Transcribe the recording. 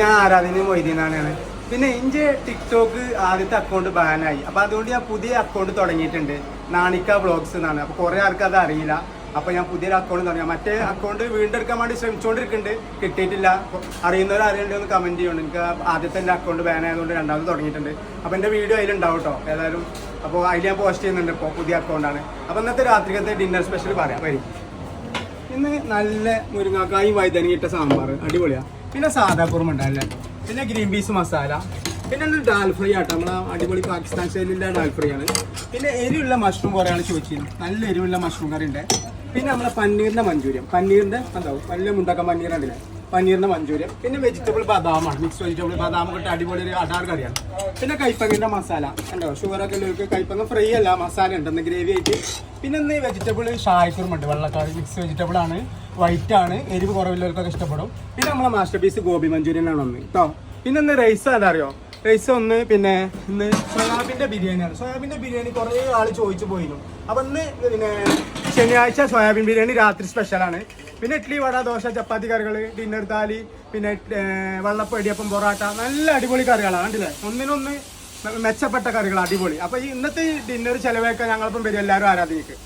ഞാൻ ആരാധന മൊയ്തീനാണ് പിന്നെ ഇന്റെ ടിക്ടോക്ക് ആദ്യത്തെ അക്കൗണ്ട് ബാനായി അപ്പോൾ അതുകൊണ്ട് ഞാൻ പുതിയ അക്കൗണ്ട് തുടങ്ങിയിട്ടുണ്ട്. നാണിക്ക വ്ളോഗ്സ് എന്നാണ്. അപ്പോൾ കുറേ ആൾക്ക് അത് അറിയില്ല. അപ്പോൾ ഞാൻ പുതിയൊരു അക്കൗണ്ട് തുടങ്ങി. മറ്റേ അക്കൗണ്ട് വീണ്ടെടുക്കാൻ വേണ്ടി ശ്രമിച്ചുകൊണ്ടിരിക്കുന്നുണ്ട് കിട്ടിയിട്ടില്ല. അറിയുന്നവർ ഒന്ന് കമന്റ് ചെയ്യണം എനിക്ക് ആദ്യത്തെ എന്റെ അക്കൗണ്ട് ബാനായതുകൊണ്ട് രണ്ടാമത് തുടങ്ങിയിട്ടുണ്ട്. അപ്പോൾ എന്റെ വീഡിയോ അതിലുണ്ടാവും കേട്ടോ ഏതായാലും അപ്പോൾ അതിൽ ഞാൻ പോസ്റ്റ് ചെയ്യുന്നുണ്ട് ഇപ്പോൾ പുതിയ അക്കൗണ്ടാണ് അപ്പോൾ ഇന്നത്തെ രാത്രിക്കത്തെ ഡിന്നർ സ്പെഷ്യൽ പറയാം. വരും. ഇന്ന് നല്ല മുരിങ്ങാക്കായും വൈതനങ്ങിട്ട സാമ്പാർ അടിപൊളിയാ. പിന്നെ സാധാ കുറുമ ഉണ്ടാവില്ല? പിന്നെ ഗ്രീൻ പീസ് മസാല. പിന്നെ ഡാൽ ഫ്രൈ ആട്ടോ? നമ്മളെ അടിപൊളി പാകിസ്ഥാൻ സ്റ്റൈലിന്റെ ഡാൽ ഫ്രൈ ആണ്. പിന്നെ എരിവുള്ള മഷ്റൂം കുറേയാണ് ചോദിച്ചിരുന്നത് നല്ല എരിവുള്ള മഷ്റൂം കറി ഉണ്ട് പിന്നെ നമ്മളെ പന്നീറിന്റെ മഞ്ചൂരിയം പന്നീറിന്റെ എന്താവും? വലിയ മുണ്ടക്ക പന്നീർ ഉണ്ടല്ലേ? പനീറിന്റെ മഞ്ചൂരിയൻ പിന്നെ വെജിറ്റബിൾ ബദാമാണ് മിക്സ് വെജിറ്റബിൾ ബദാം ഇട്ട് അടിപൊളി ഒരു അടാർ കറിയാണ്. പിന്നെ കൈപ്പങ്ങിന്റെ മസാല ഉണ്ടോ ഷുഗറൊക്കെ ഉള്ളവർക്ക് കൈപ്പങ്ങ് ഫ്രൈ അല്ല മസാല ഉണ്ട് ഇന്ന് ഗ്രേവി ആയിട്ട്. പിന്നെ ഇന്ന് വെജിറ്റബിൾ ഷായ്ക്കുറുമുണ്ട് വെള്ളക്കാരി മിക്സ് വെജിറ്റബിൾ ആണ് വൈറ്റ് ആണ് എരിവ് കുറവില്ലവർക്കൊക്കെ ഇഷ്ടപ്പെടും. പിന്നെ നമ്മളെ മാസ്റ്റർ പീസ് ഗോബി മഞ്ചൂരിയൻ ആണ് ഒന്ന് കേട്ടോ പിന്നെ ഇന്ന് റൈസ് അതറിയോ റൈസ് ഒന്ന് പിന്നെ ഇന്ന് സോയാബിന്റെ ബിരിയാണിയാണ് സോയാബിന്റെ ബിരിയാണി കുറേ ആൾ ചോദിച്ചു പോയിരുന്നു. അപ്പം ഇന്ന് പിന്നെ ശനിയാഴ്ച സോയാബീൻ ബിരിയാണി രാത്രി സ്പെഷ്യലാണ് പിന്നെ ഇഡ്ഡലി വട ദോശ ചപ്പാത്തി കറികൾ ഡിന്നർ താലി പിന്നെ ഏർ, വെള്ളപ്പം ഇടിയപ്പം പൊറോട്ട നല്ല അടിപൊളി കറികളാണ് കണ്ടില്ലേ? ഒന്നിനൊന്ന് മെച്ചപ്പെട്ട കറികൾ അടിപൊളി. അപ്പൊ ഈ ഇന്നത്തെ ഡിന്നർ ചെലവേക്കാൻ ഞങ്ങളിപ്പം വരും എല്ലാവരും ആരാധിക്കും